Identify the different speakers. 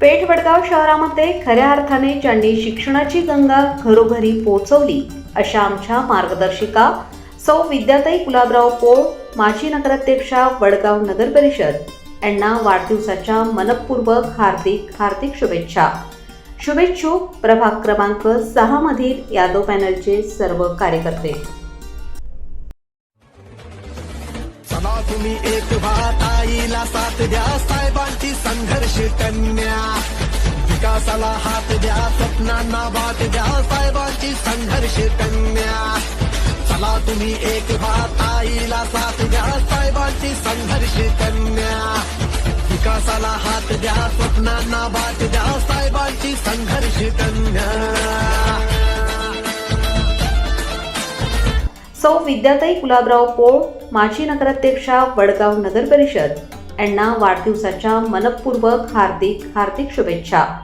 Speaker 1: पेठ वडगाव शहरामध्ये खऱ्या अर्थाने ज्यांनी शिक्षणाची गंगा घरोघरी पोहोचवली अशा आमच्या मार्गदर्शिका सौ विद्याताई गुलाबराव पोळ माजी नगराध्यक्षा वडगाव नगर परिषद यांना वाढदिवसाच्या मनपूर्वक हार्दिक हार्दिक शुभेच्छा. शुभेच्छुक प्रभाग क्रमांक सहा मधील यादव पॅनलचे सर्व कार्यकर्ते.
Speaker 2: तुम्ही एक भात आईला साथ द्या साहेबांची संघर्ष कन्या विकासाला हात द्या स्वप्नांना बात द्या साहेबांची संघर्ष कन्या. चला तुम्ही एक भात आईला साथ द्या साहेबांची संघर्ष कन्या. विकासाला हात द्या स्वप्नांना बात द्या साहेबांची संघर्ष कन्या.
Speaker 1: सौ विद्याताई गुलाबराव पोळ माजी नगराध्यक्षा वडगाव नगर परिषद. यांना वाढदिवसाच्या मनपूर्वक हार्दिक हार्दिक शुभेच्छा.